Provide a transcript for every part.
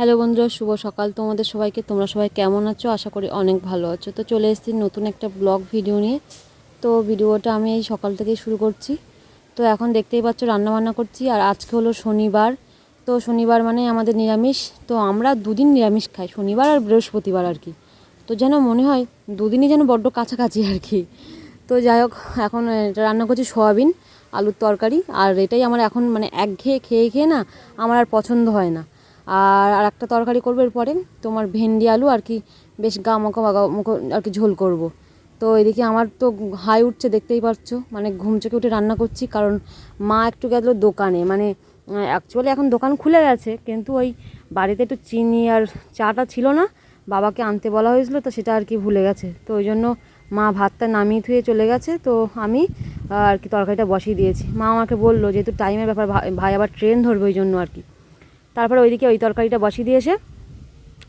Hello বন্ধুরা, শুভ সকাল। তোমাদের সবাইকে, তোমরা সবাই কেমন আছো? আশা করি অনেক ভালো আছো। তো চলে এসেছি নতুন একটা ব্লগ ভিডিও নিয়ে। তো ভিডিওটা আমি এই সকাল থেকেই শুরু করছি। তো এখন দেখতেই পাচ্ছ রান্না বান্না করছি। আর আজকে হলো শনিবার। তো শনিবার মানে আমাদের নিরামিষ। তো আমরা দুদিন নিরামিষ খাই, শনিবার আর বৃহস্পতিবার আর কি। তো যেন মনে হয়, দুদিনই যেন বড্ড কাছাকাছি আর কি। তো যাই হোক, এখন রান্না করছি সয়াবিন, আলুর তরকারি। আর এটাই আমার এখন মানে একঘেয়ে খেয়ে খেয়ে না, আমার আর পছন্দ হয় না। আর আর একটা তরকারি করব এরপরে তোমার ভেন্ডি আলু আর কি, বেশ গা মাখো মাখো আর কি ঝোল করব। তো এদিকে আমার তো হাই উঠছে দেখতেই পাচ্ছ মানে ঘুম চোখে উঠে রান্না করছি কারণ মা একটু গেল দোকানে মানে অ্যাকচুয়ালি এখন দোকান খুলে গেছে, কিন্তু ওই বাড়িতে একটু চিনি আর চাটা ছিল না, বাবাকে আনতে বলা হয়েছিল তো সেটা আর কি ভুলে গেছে। তো ওই জন্য মা ভাতটা নামিয়ে ধুয়ে চলে গেছে, তো আমি আর কি তরকারিটা বসিয়ে দিয়েছি। মা আমাকে বলল, যেহেতু টাইমের ব্যাপার ভাই আবার ট্রেন ধরবে ওই জন্য আর কি। তারপরে ওইদিকে ওই তরকারিটা বসিয়ে দিয়েছে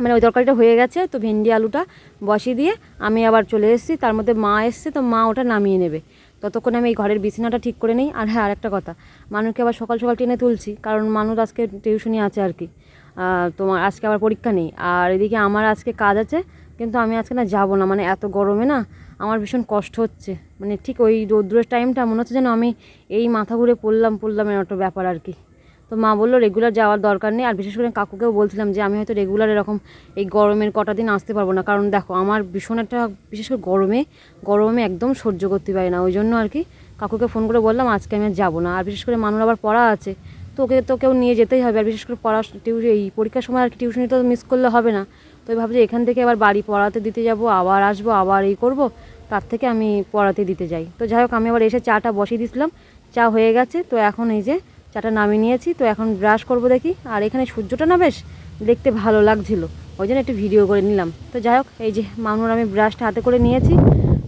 মানে ওই তরকারিটা হয়ে গেছে, তো ভেন্ডি আলুটা বসিয়ে দিয়ে আমি আবার চলে এসেছি। তার মধ্যে মা এসছে, তো মা ওটা নামিয়ে নেবে। ততক্ষণে আমি এই ঘরের বিছানাটা ঠিক করে নিই। আর হ্যাঁ আরেকটা কথা মানুষকে আবার সকাল সকাল টেনে তুলছি, কারণ মানুষ আজকে টিউশনি আছে আর কি। তোমার আজকে আবার পরীক্ষা নেই। আর এদিকে আমার আজকে কাজ আছে, কিন্তু আমি আজকে না যাব না মানে এত গরমে না আমার ভীষণ কষ্ট হচ্ছে। মানে ঠিক ওই রৌদ্রের টাইমটা মনে হচ্ছে যেন আমি এই মাথা ঘুরে পড়লাম পড়লাম একটা ব্যাপার আর কি। তো মা বলল রেগুলার যাওয়ার দরকার নেই। আর বিশেষ করে কাকুকেও বলছিলাম যে, আমি হয়তো রেগুলার এরকম এই গরমের কটা দিন আসতে পারব না। কারণ দেখো, আমার ভীষণ একটা, বিশেষ করে গরমে গরমে একদম সহ্য করতে পারি না। ওই জন্য আর কি কাকুকে ফোন করে বললাম, আজকে আমি আর যাব না। আর বিশেষ করে মানুষ আবার পড়া আছে, তো ওকে, তো কেউ নিয়ে যেতেই হবে। আর বিশেষ করে পড়া টিউশন এই পরীক্ষার সময় আর কি টিউশনি তো মিস করলে হবে না। তো আমি ভাবছি এখান থেকে আবার বাড়ি পড়াতে দিতে যাব, আবার আসব, আবার এই করব, তার থেকে আমি পড়াতে দিতে যাই। তো যাই হোক, আমি আবার এসে চাটা বসিয়ে দিয়েছিলাম চা হয়ে গেছে। তো এখন এই যে চাটা নামিয়ে নিয়েছি, তো এখন ব্রাশ করব দেখি। আর এখানে সূর্যটা না বেশ দেখতে ভালো লাগছিল, ওই জন্য একটু ভিডিও করে নিলাম। তো যাই হোক, এই যে মামুর আমি ব্রাশটা হাতে করে নিয়েছি,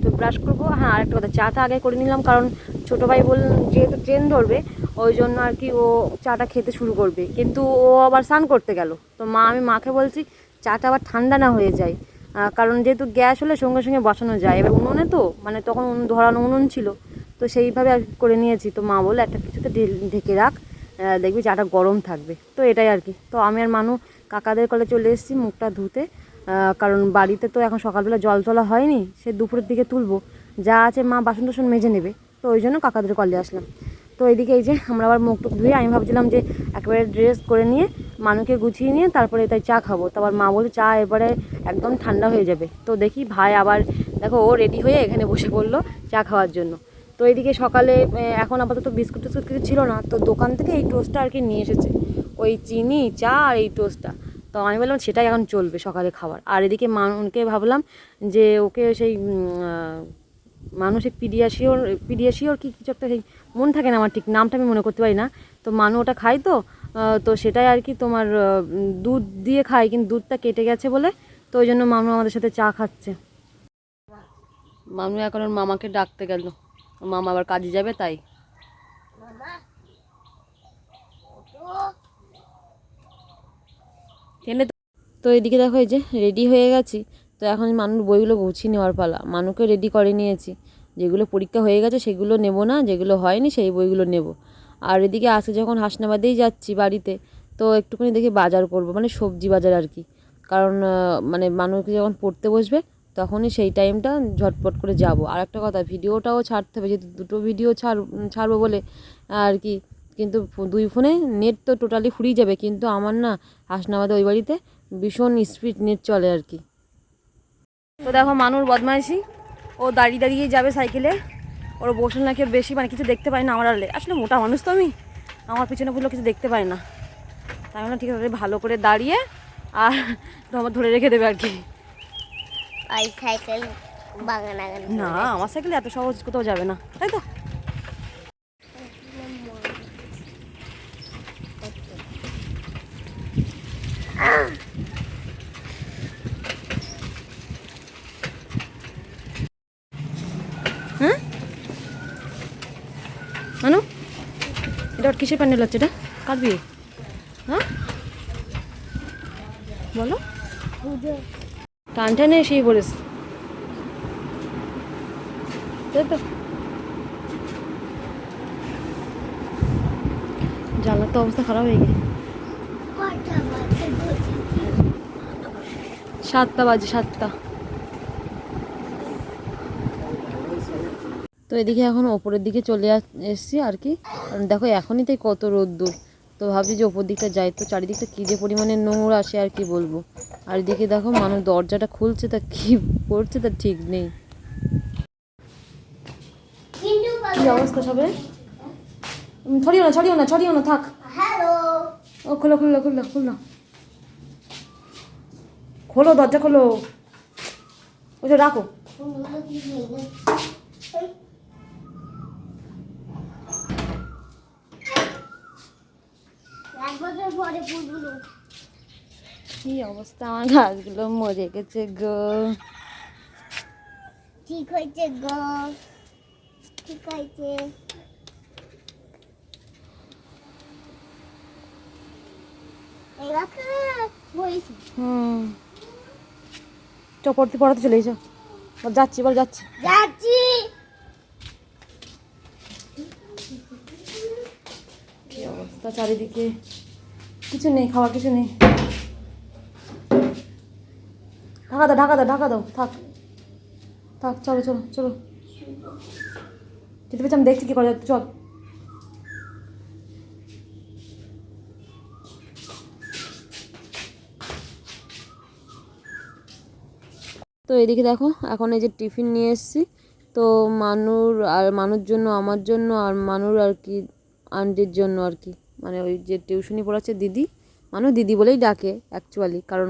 তো ব্রাশ করব। হ্যাঁ আরেকটা কথা, চাটা আগে করে নিলাম, কারণ ছোটো ভাই বল, যেহেতু ট্রেন ধরবে, ওই জন্য আর কি ও চাটা খেতে শুরু করবে। কিন্তু ও আবার স্নান করতে গেল। তো মা, আমি মাকে বলছি, চাটা আবার ঠান্ডা না হয়ে যায়। কারণ যেহেতু গ্যাস হলে সঙ্গে সঙ্গে বসানো যায়। এবার উনুনে তো মানে তখন ধরানো উনুন ছিল। তো সেইভাবে আর করে নিয়েছি। তো মা বলে একটা কিছুতে ঢেকে রাখ দেখবি চাটা গরম থাকবে। তো এটাই আর কি। তো আমি আর মানু কাকাদের কলে চলে এসেছি মুখটা ধুতে। কারণ বাড়িতে তো এখন সকালবেলা জল তোলা হয়নি, সে দুপুরের দিকে তুলবো। যা আছে মা বাসন টাসন মেজে নেবে। তো ওই জন্য কাকাদের কলে আসলাম। তো এইদিকে এই যে আমরা আবার মুখ টুক ধুয়ে আমি ভাবছিলাম যে একেবারে ড্রেস করে নিয়ে মানুকে গুছিয়ে নিয়ে তারপরে তাই চা খাব। তারপর মা বলে চা এবারে একদম ঠান্ডা হয়ে যাবে। তো দেখি ভাই আবার, দেখো ও রেডি হয়ে এখানে বসে পড়ল চা খাওয়ার জন্য। তো এইদিকে সকালে এখন আপাতত বিস্কুট টিস্কুট কিছু ছিল না, তো দোকান থেকে এই টোস্টটা আর কি নিয়ে এসেছে। ওই চিনি, চা আর এই টোস্টটা। তো আমি বললাম, সেটাই এখন চলবে সকালে খাবার আর এদিকে মানুকে ভাবলাম যে ওকে সেই মানুষের পিডিয়াশিওর পিডিয়াশিওর কি, কিছু একটা সেই মন থাকে না আমার ঠিক, নামটা আমি মনে করতে পারি না। তো মানু ওটা খায় তো তো সেটাই আর কি তোমার দুধ দিয়ে খায়, কিন্তু দুধটা কেটে গেছে বলে, তো ওই জন্য মামু আমাদের সাথে চা খাচ্ছে। মামু এখন ওর মামাকে ডাকতে গেল। মামা আবার কাজে যাবে তাই। তো- তো এদিকে দেখো এই যে রেডি হয়ে গেছি। তো এখন মানুষ বইগুলো গুছিয়ে নেওয়ার পালা। মানুকে রেডি করে নিয়েছি। যেগুলো পরীক্ষা হয়ে গেছে সেগুলো নেব না যেগুলো হয়নি সেই বইগুলো নেব। আর এদিকে আজকে যখন হাসনাবাদেই যাচ্ছি বাড়িতে তো একটুখানি দেখি বাজার করব মানে সবজি বাজার আর কি। কারণ মানে মানুষকে যখন পড়তে বসবে তখনই সেই টাইমটা ঝটপট করে যাব। আর একটা কথা, ভিডিওটাও ছাড়তে হবে, যেহেতু দুটো ভিডিও ছাড়, ছাড়বো বলে আর কি, কিন্তু দুই ফোনে নেট তো টোটালি ফুরিয়ে যাবে, কিন্তু আমার না হাসনাবাদে ওই বাড়িতে ভীষণ স্পিড নেট চলে আর কি। তো দেখো মানুষ বদমাইশি, ও দাঁড়িয়ে দাঁড়িয়ে যাবে সাইকেলে ওর বসে নাকি ওর বেশি মানে কিছু দেখতে পাই না আমার আলে। আসলে মোটা মানুষ তো আমি, আমার পিছনে পুরো কিছু দেখতে পাই না। তাই না ঠিক আছে ভালো করে দাঁড়িয়ে আর তোমার ধরে রেখে দেবে আর কি। ওই সাইকেল না আমার সাইকেলে এত সহজ কোথাও যাবে না। তাই তো। হ্যাঁ? মানু এটা ওর কিসের প্যান্ডেল হচ্ছে এটা? কার বিয়ে? হ্যাঁ? বলো। টান টানে এসেই পড়েছে তো। জানলার তো অবস্থা খারাপ হয়ে গেছে। সাতটা বাজে, সাতটা। তো এদিকে এখন ওপরের দিকে চলে এসছি আর কি। দেখো এখনই তাই কত রোদ্দুর। তো ভাবছি যে ওপর দিকটা যাই। তো চারিদিকটা কী যে পরিমাণে নোংরা আসে আর কি বলব? আর এদিকে দেখো মানুষ দরজাটা খুলছে তা কি করছে তা ঠিক নেই। কি অবস্থা সবে? ছড়িও না ছড়িও না ছড়িও না থাক। ও খোলো খোলো খোলো খোলো। খোলো দরজা খোলো। ওটা রাখো। পরে ফুলগুলো কি অবস্থা? আমার গাছগুলো মরে গেছে গো। ঠিক হয়েছে গো। ঠিক হয়েছে। হুম। চ পড়তে পড়াতে চলে এসো। যাচ্ছি বল যাচ্ছি। যাচ্ছি। কি অবস্থা চারিদিকে? কিছু নেই, খাওয়ার কিছু নেই। ঢাকা দাও ঢাকা দাও ঢাকা দাও, থাক। থাক, চলো চলো চলো। যেতে পেয়েছি আমি দেখছি কী করা যাচ্ছে চল। তো এদিকে দেখো, এখন এই যে টিফিন নিয়ে এসেছি। তো মানুর আর, মানুর জন্য, আমার জন্য, আর মানুর আর কি, আন্টির জন্য আর কি। মানে ওই যে টিউশনি পড়াচ্ছে দিদি, মানু দিদি বলেই ডাকে অ্যাকচুয়ালি কারণ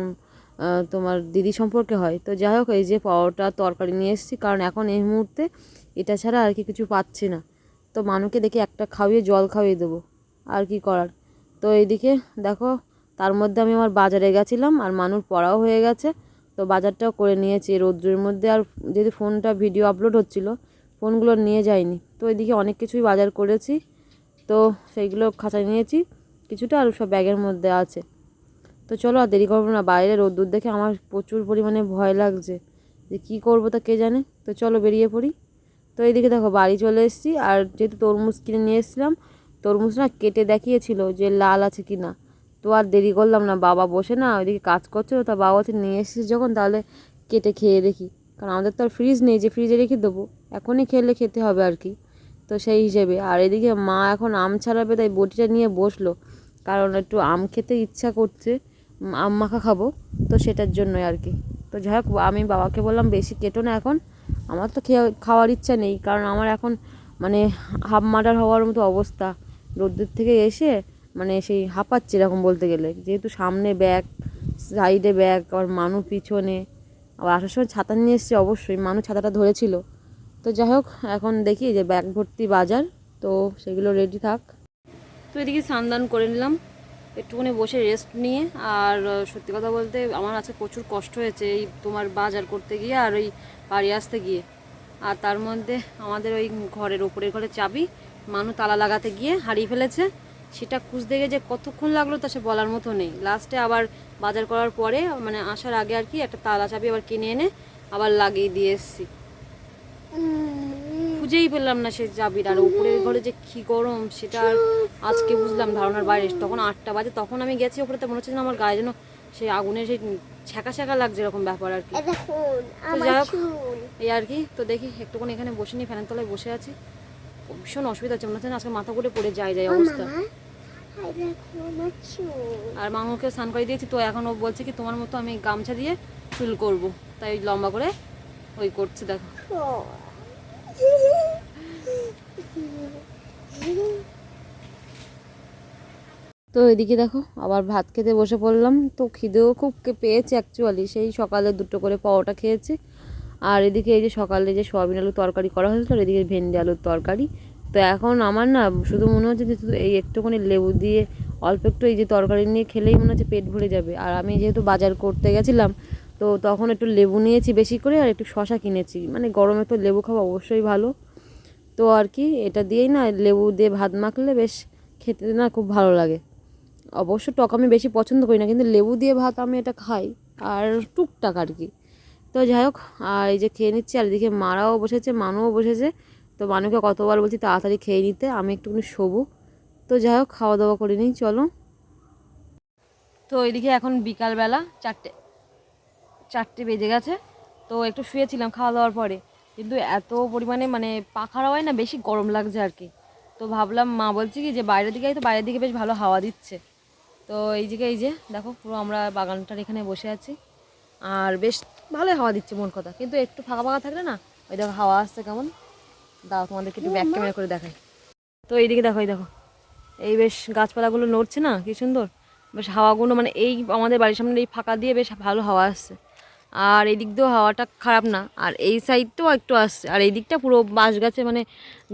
তোমার দিদি সম্পর্কে হয়। তো যাই হোক, এই যে পাওয়াটা তরকারি নিয়ে এসেছি, কারণ এখন এই মুহূর্তে এটা ছাড়া আর কি কিছু পাচ্ছি না। তো মানুকে দেখে একটা খাওয়িয়ে জল খাওয়িয়ে দেবো, আর কি করার। তো এইদিকে দেখো, তার মধ্যে আমি আমার বাজারে গেছিলাম, আর মানুর পড়াও হয়ে গেছে। তো বাজারটাও করে নিয়েছি রৌদ্রের মধ্যে। আর যদি ফোনটা ভিডিও আপলোড হচ্ছিল, ফোনগুলো নিয়ে যাইনি। তো এদিকে অনেক কিছুই বাজার করেছি। তো সেইগুলো খাঁচায় নিয়েছি। কিছুটা আর সব ব্যাগের মধ্যে আছে। তো চলো আর দেরি করব না, বাইরে রোদ্দুর দেখে আমার প্রচুর পরিমাণে ভয় লাগছে যে কী করব তা কে জানে। তো চলো বেরিয়ে পড়ি। তো এইদিকে দেখো বাড়ি চলে এসেছি আর যেহেতু তরমুজ কিনে নিয়ে এসেছিলাম, তরমুজ না কেটে দেখিয়েছিল যে লাল আছে কি না। তো আর দেরি করলাম না, বাবা বসে না ওইদিকে কাজ করছিল, তা বাবা হচ্ছে নিয়ে এসেছিস যখন তাহলে কেটে খেয়ে দেখি। কারণ আমাদের তো আর ফ্রিজ নেই, যে ফ্রিজে রেখে দেবো, এখনই খেলে খেতে হবে আর কি। তো সেই হিসেবে। আর এদিকে মা এখন আম ছাড়াবে, তাই বটিটা নিয়ে বসল। কারণ একটু আম খেতে ইচ্ছা করছে আম মাখা খাব, তো সেটার জন্যই আর কি। তো যাই হোক, আমি বাবাকে বললাম, বেশি কেটো না এখন। আমার তো খেয়ে, খাওয়ার ইচ্ছা নেই। কারণ আমার এখন মানে হাফ মার্ডার হওয়ার মতো অবস্থা। রোদ্দুর থেকে এসে মানে সেই হাঁপাচ্ছে এরকম বলতে গেলে। যেহেতু সামনে ব্যাগ, সাইডে ব্যাগ আবার মানু পিছনে। আবার আসার সময় ছাতা নিয়ে এসেছি অবশ্যই। মানু ছাতাটা ধরেছিল। তো যাই হোক, এখন দেখি যে ব্যাগ ভর্তি বাজার, তো সেগুলো রেডি থাক। তো এদিকে স্নান করে নিলাম, একটুখানি বসে রেস্ট নিয়ে, আর সত্যি কথা বলতে আমার আজকে প্রচুর কষ্ট হয়েছে এই তোমার বাজার করতে গিয়ে আর ওই বাড়ি আসতে গিয়ে। আর তার মধ্যে আমাদের ওই ঘরের ওপরের ঘরে চাবি, মানু তালা লাগাতে গিয়ে হারিয়ে ফেলেছে। সেটা খুঁজতে গিয়ে যে কতক্ষণ লাগল তা সে বলার মতো নেই। লাস্টে আবার বাজার করার পরে মানে আসার আগে আর কি একটা তালা চাবি আবার কিনে এনে আবার লাগিয়ে দিয়ে এসেছি। খুঁজেই পেলাম না সে চাবির আর উপরের ঘরে যে কি গরম সেটা আর আজকে বুঝলাম ধারণার বাইরে। তখন আটটা বাজে তখন আমি গেছি ওপরে তো মনে হচ্ছে আমার গায়ে যেন সেই আগুনের সেই ছ্যাঁকা ছ্যাঁকা লাগছে এরকম ব্যাপার আর কি। এই আর কি তো দেখি একটুখানি এখানে বসে নিই ফ্যানের তলায় বসে আছি। ভীষণ অসুবিধা হচ্ছে মনে হচ্ছে না আজকে মাথা করে পড়ে যায় যায় অবস্থা। আর মামুকে স্নান করে দিয়েছি তো এখন ও বলছে কি তোমার মতো আমি গামছা দিয়ে চুল করব। তাই ওই লম্বা করে ওই করছে দেখো। তো এদিকে দেখো, আবার ভাত খেতে বসে পড়লাম। তো খিদেও খুব পেয়েছে অ্যাকচুয়ালি সেই সকালে দুটো করে পাওয়াটা খেয়েছি। আর এদিকে এই যে সকালে যে সয়াবিন আলুর তরকারি করা হয়েছিল এদিকে ভেন্ডি আলুর তরকারি। তো এখন আমার না শুধু মনে হচ্ছে যে শুধু এই একটুখানি লেবু দিয়ে অল্প একটু এই যে তরকারি নিয়ে খেলেই মনে হচ্ছে পেট ভরে যাবে। আর আমি যেহেতু বাজার করতে গেছিলাম তো তখন একটু লেবু নিয়েছি বেশি করে আর একটু শশা কিনেছি। মানে গরমে তো লেবু খাওয়া অবশ্যই ভালো। তো আর কি, এটা দিয়েই না লেবু দিয়ে ভাত মাখলে বেশ খেতে না খুব ভালো লাগে। অবশ্য টক আমি বেশি পছন্দ করি না, কিন্তু লেবু দিয়ে ভাত আমি এটা খাই, আর টুকটাক আর কি। তো যাই হোক, আর এই যে খেয়ে নিচ্ছি, আর এদিকে মারাও বসেছে, মানুও বসেছে। তো মানুকে কতবার বলছি তাড়াতাড়ি খেয়ে নিতে, আমি একটুখানি শোবো। তো যাই হোক, খাওয়া দাওয়া করে নিই, চলো। তো এইদিকে এখন বিকালবেলা চারটে চারটে বেজে গেছে। তো একটু শুয়েছিলাম খাওয়া দাওয়ার পরে। কিন্তু এত পরিমাণে মানে পাখার হাওয়ায় না, বেশি গরম লাগছে আর কি। তো ভাবলাম, মা বলছে কি যে বাইরের দিকে তো, বাইরের দিকে বেশ ভালো হাওয়া দিচ্ছে। তো এই দিকে এই যে, দেখো পুরো আমরা বাগানটার এখানে বসে আছি। আর বেশ ভালোই হাওয়া দিচ্ছে মন কথা। কিন্তু একটু ফাঁকা ফাঁকা থাকলে না, ওই দেখো হাওয়া আসছে কেমন। দাও তোমাদেরকে একটু ব্যাক ক্যামেরা করে দেখাই। তো এইদিকে দেখো, এই দেখো। এই বেশ গাছপালাগুলো নড়ছে না, কি সুন্দর। বেশ হাওয়াগুলো মানে এই আমাদের বাড়ির সামনে এই ফাঁকা দিয়ে বেশ ভালো হাওয়া আসছে। আর এই দিক দিয়েও হাওয়াটা খারাপ না। আর এই সাইডটাও একটু আসছে। আর এই দিকটা পুরো বাঁশ গাছে মানে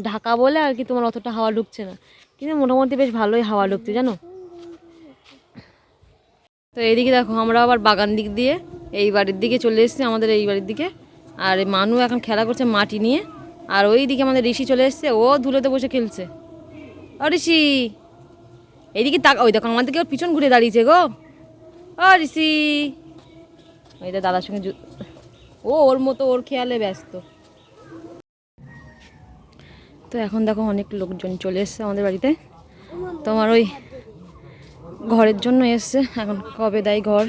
ঢাকা বলে আর কি তোমার অতটা হাওয়া ঢুকছে না। কিন্তু মোটামুটি বেশ ভালোই হাওয়া ঢুকছে, জানো? তো এইদিকে দেখো, আমরা আবার বাগান দিক দিয়ে এই বাড়ির দিকে চলে এসেছি, আমাদের এই বাড়ির দিকে। আর মানু এখন খেলা করছে মাটি নিয়ে। আর ওই দিকে আমাদের ঋষি চলে এসছে, ও ধুলোতে বসে খেলছে। ও ঋষি! এইদিকে তাক ওই দেখো আমার দিকে ওর পিছন ঘুরে দাঁড়িয়েছে গো। ও ঋষি! দেখ দাদার সঙ্গে ও ওর মতো ওর খেয়ালে ব্যস্ত। তো এখন দেখো অনেক লোকজন চলে এসছে আমাদের বাড়িতে। তোমার ওই ঘরের জন্য এসছে। এখন কবে দেয় ঘর?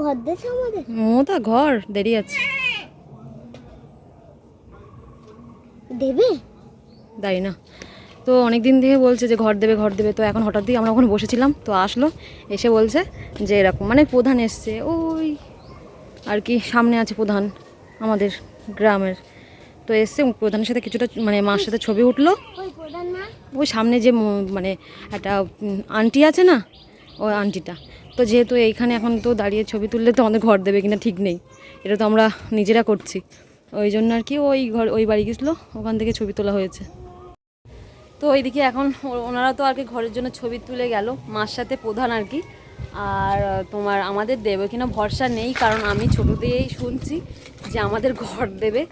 ঘর দিয়েছে আমাদের? মমতা ঘর দেরি আছে। দেবে? তাই না। তো অনেক দিন থেকে বলছে যে ঘর দেবে ঘর দেবে। তো এখন হঠাৎই আমরা ওখানে বসেছিলাম তো আসলো এসে বলছে যে এরকম মানে প্রধান এসছে ওই আর কি সামনে আছে প্রধান আমাদের গ্রামের। তো এসছে প্রধানের সাথে কিছুটা মানে মার সাথে ছবি উঠল। ওই সামনে যে মানে একটা আন্টি আছে না ওই আন্টিটা। তো যেহেতু এইখানে এখন তো দাঁড়িয়ে ছবি তুললে তো আমাদের ঘর দেবে কিনা ঠিক নেই এটা তো আমরা নিজেরা করছি। ওই জন্য আর কি ওই ঘর ওই বাড়ি গেছিল ওখান থেকে ছবি তোলা হয়েছে। তো ওইদিকে এখন ওনারা তো আর কি ঘরের জন্য ছবি তুলে গেল, মার সাথে প্রধান আর কি। আর তোমার আমাদের দেবে কিনা ভরসা নেই, কারণ আমি ছোটো দিয়েই শুনছি যে আমাদের ঘর দেবে।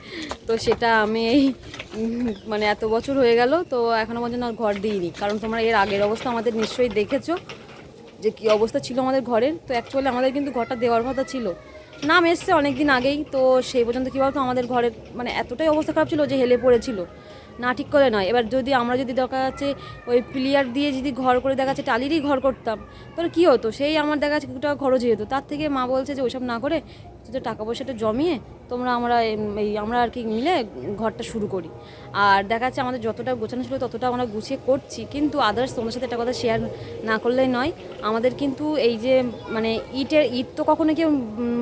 তো সেটা আমি এই মানে এত বছর হয়ে গেল, তো এখনও পর্যন্ত আর ঘর দিইনি। কারণ তোমরা এর আগের অবস্থা আমাদের নিশ্চয়ই দেখেছ, যে কী অবস্থা ছিল আমাদের ঘরের। তো অ্যাকচুয়ালি আমাদের কিন্তু ঘরটা দেওয়ার কথা ছিল। নাম এসছে অনেক দিন আগেই, তো সেই পর্যন্ত কী বলতো আমাদের ঘরের মানে এতটাই অবস্থা খারাপ ছিল যে হেলে পড়েছিল। না ঠিক করে নয়। এবার যদি আমরা যদি দেখা যাচ্ছে ওই প্লেয়ার দিয়ে যদি ঘর করে দেখা যাচ্ছে টালিরই ঘর করতাম, তাহলে কী হতো? সেই আমার দেখা যাচ্ছে টাকা খরচ হয়ে যেত তার থেকে মা বলছে যে ওইসব না করে কিছু টাকা পয়সাটা জমিয়ে তোমরা আমরা এই আমরা আর কি মিলে ঘরটা শুরু করি। আর দেখা যাচ্ছে আমাদের যতটা গোছানো ছিল ততটা আমরা গুছিয়ে করছি। কিন্তু আদার্স তোমাদের সাথে একটা কথা শেয়ার না করলেই নয়, আমাদের কিন্তু এই যে মানে ইটের ইট তো কখনো কেউ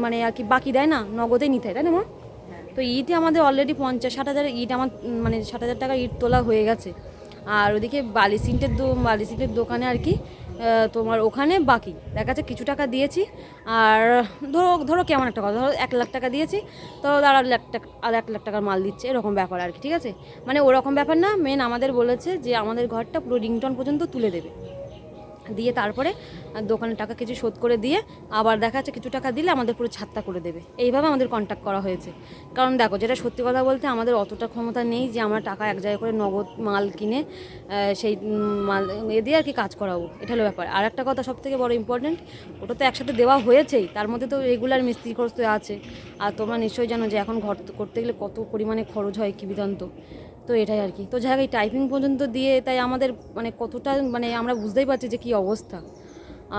মানে আর কি বাকি দেয় না, নগদেই নিতে হয়, তাই না মা? তো ইটে আমাদের অলরেডি পঞ্চাশ, ষাট হাজার ইট আমার মানে ষাট হাজার টাকা ইট তোলা হয়ে গেছে। আর ওদিকে বালি সিন্টের দো, বালি দোকানে আর কি তোমার ওখানে বাকি। দেখা যাচ্ছে কিছু টাকা দিয়েছি। আর ধরো ধরো কেমন একটা কথা, ধরো এক লাখ টাকা দিয়েছি, তো আর লাখ টাকা, আর এক লাখ টাকার মাল দিচ্ছে, এরকম ব্যাপার আর কি, ঠিক আছে? মানে ওরকম ব্যাপার না মেন আমাদের বলেছে যে আমাদের ঘরটা পুরো রিংটন পর্যন্ত তুলে দেবে। দিয়ে তারপরে আহ, দোকানে টাকা কিছু শোধ করে দিয়ে আবার দেখা যাচ্ছে কিছু টাকা দিলে আমাদের পুরো ছাত্তা করে দেবে। এইভাবে আমাদের কন্ট্যাক্ট করা হয়েছে। কারণ দেখো যেটা সত্যি কথা বলতে আমাদের অতটা ক্ষমতা নেই যে আমরা টাকা এক জায়গায় করে নগদ মাল কিনে সেই মাল এ দিয়ে আর কি কাজ করাবো। এটা হলো ব্যাপার। আর একটা কথা সব থেকে বড় ইম্পর্টেন্ট ওটা তো একসাথে দেওয়া হয়েছেই। তার মধ্যে তো রেগুলার মিস্ত্রি খরচ তো আছে। আর তোমরা নিশ্চয়ই জানো যে এখন ঘর করতে গেলে কত পরিমাণে খরচ হয় কি বিধান্ত তো এটাই আর কি। তো যাই হোক, এই টাইপিং পর্যন্ত দিয়ে তাই আমাদের মানে কতটা মানে আমরা বুঝতেই পারছি যে কী অবস্থা।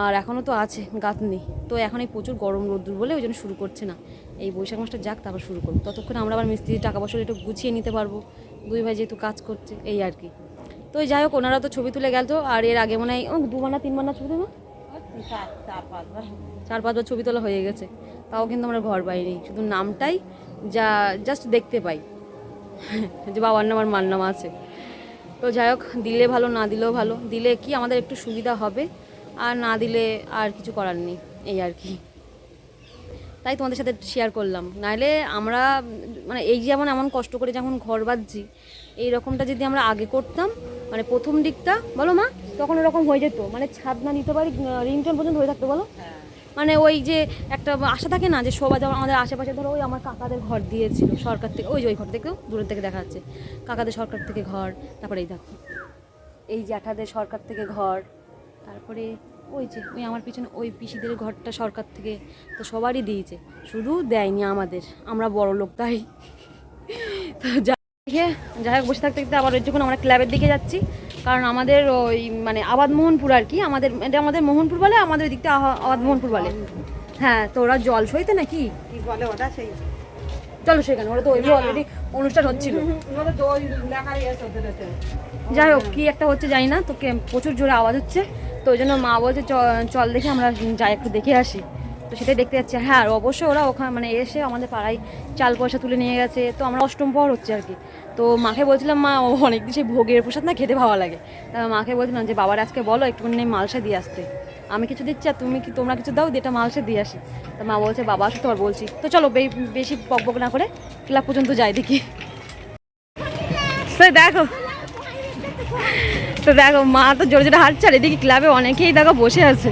আর এখনও তো আছে, গাঁথনি। তো এখন এই প্রচুর গরম রোদ্দুর বলে ওই জন্য শুরু করছে না। এই বৈশাখ মাসটা যাক, তারপর শুরু করব। ততক্ষণ আমরা আবার মিস্ত্রি টাকা পয়সা একটু গুছিয়ে নিতে পারব। দুই ভাই যেহেতু কাজ করছে, এই আর কি। তো যাই হোক, ওনারা তো ছবি তুলে গেল তো আর এর আগে মনে হয় দু মানা তিন মানা ছবি দেবো চার পাঁচবার ছবি তোলা হয়ে গেছে। তাও কিন্তু আমরা ঘর বাইরে শুধু নামটাই যা জাস্ট দেখতে পাই। যে বাবার নাম আর মার নাম আছে। তো যাই হোক, দিলে ভালো, না দিলেও ভালো। দিলে কি আমাদের একটু সুবিধা হবে, আর না দিলে আর কিছু করার নেই, এই আর কি। তাই তোমাদের সাথে শেয়ার করলাম। নাহলে আমরা মানে এই যেমন এমন কষ্ট করে যখন ঘর বাঁধছি, এই রকমটা যদি আমরা আগে করতাম মানে প্রথম দিকটা, বলো মা, তখন ওরকম হয়ে যেত। মানে ছাদ না নিতে পারি রিংটন পর্যন্ত হয়ে থাকতো, বলো? মানে ওই যে একটা আশা থাকে না যে সবাই যেমন আমাদের আশেপাশে ধরো ওই আমার কাকাদের ঘর দিয়েছিল সরকার থেকে ওই যে ওই ঘর থেকেও দূরের থেকে দেখা যাচ্ছে। কাকাদের সরকার থেকে ঘর তারপরে এই দেখো। এই জ্যাঠাদের সরকার থেকে ঘর তারপরে ওই যে ওই আমার পিছনে ওই পিসিদের ঘরটা সরকার থেকে তো সবারই দিয়েছে। শুধু দেয়নি আমাদের আমরা বড় লোক তাই। তো যাই হোক, যাই হোক বসে থাকতে থাকতে আবার যখন আমরা ক্লাবের দিকে যাচ্ছি কারণ আমাদের ওই মানে আবাদ মোহনপুর আর কি আমাদের এটা আমাদের মোহনপুর বলে আমাদের ওই দিকটা আবাদ মোহনপুর বলে। হ্যাঁ তো ওরা জল সইতে নাকি? কি বলে ওটা সেই? চলো সেখানে ওরা তো ওইগুলো অলরেডি অনুষ্ঠান হচ্ছিল। লেখাই আছে ওদের এতে। যাই হোক কি একটা হচ্ছে জানি না তো কে- প্রচুর জোরে আওয়াজ হচ্ছে তো ওই জন্য মা বলছে চল দেখি আমরা যাই একটু দেখে আসি। তো সেটাই দেখতে যাচ্ছি। হ্যাঁ আর অবশ্যই ওরা ওখানে মানে এসে আমাদের পাড়ায় চাল পয়সা তুলে নিয়ে গেছে। তো আমরা অষ্টম পর হচ্ছে আর কি। তো মাকে বলছিলাম, মা অনেক দিন সেই ভোগের প্রসাদ না খেতে ভালো লাগে। তা মাকে বলছিলাম যে, বাবার, আজকে বলো, একটুখানি মালসা দিয়ে আসতে। আমি কিছু দিচ্ছি আর তুমি কি, তোমরা কিছু দাও, দিয়ে এটা মালসা দিয়ে আসি। তা মা বলছে, বাবা, আসো, তোমার বলছি। তো চলো বেশি বক বক না করে ক্লাব পর্যন্ত যাই দেখি। তো দেখো তো দেখো, মা তো জোরে জোরে হাঁটছে, আর এদিকে ক্লাবে অনেকেই দেখো বসে আছে।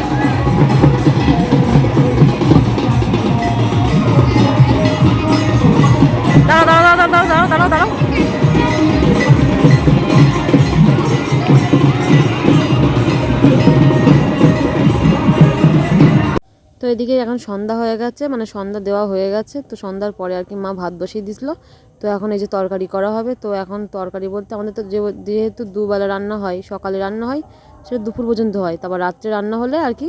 এদিকে এখন সন্ধ্যা হয়ে গেছে মানে সন্ধ্যা দেওয়া হয়ে গেছে, তো সন্ধ্যার পরে আর কি মা ভাত বসিয়ে দিছিল। তো এখন এই যে তরকারি করা হবে, তো এখন তরকারি বলতে আমাদের তো যেহেতু দুবেলা রান্না হয়, সকালে রান্না হয়, সেটা দুপুর পর্যন্ত হয়, তারপর রাত্রে রান্না হলে আর কি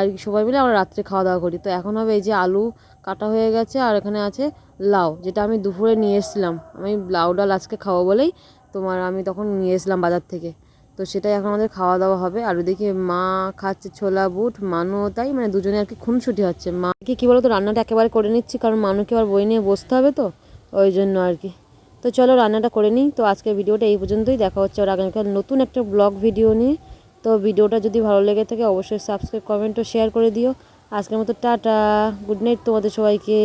আর কি সবাই মিলে আমরা রাত্রে খাওয়া দাওয়া করি। তো এখন হবে এই যে আলু কাটা হয়ে গেছে, আর এখানে আছে লাউ, যেটা আমি দুপুরে নিয়ে এসেছিলাম। আমি লাউ ডাল আজকে খাওয়া বলেই তোমার আমি তখন নিয়ে এসেছিলাম বাজার থেকে। তো সেটাই এখন আমাদের খাওয়া দাওয়া হবে। আর ওদিকে মা খাচ্ছে ছোলা, বুট, মানুও তাই মানে দুজনে আর কি খুনসুটি হচ্ছে। মা কি কী বলতো, রান্নাটা একেবারে করে নিচ্ছি, কারণ মানুকে আবার বই নিয়ে বসতে হবে তো, ওই জন্য আর কি তো চলো রান্নাটা করে নিই। তো আজকের ভিডিওটা এই পর্যন্তই, দেখা হচ্ছে আর আগামীকাল নতুন একটা ব্লগ ভিডিও নিয়ে। তো ভিডিওটা যদি ভালো লেগে থাকে, অবশ্যই সাবস্ক্রাইব, কমেন্ট ও শেয়ার করে দিও। আজকের মতো টাটা, গুড নাইট তোমাদের সবাইকে।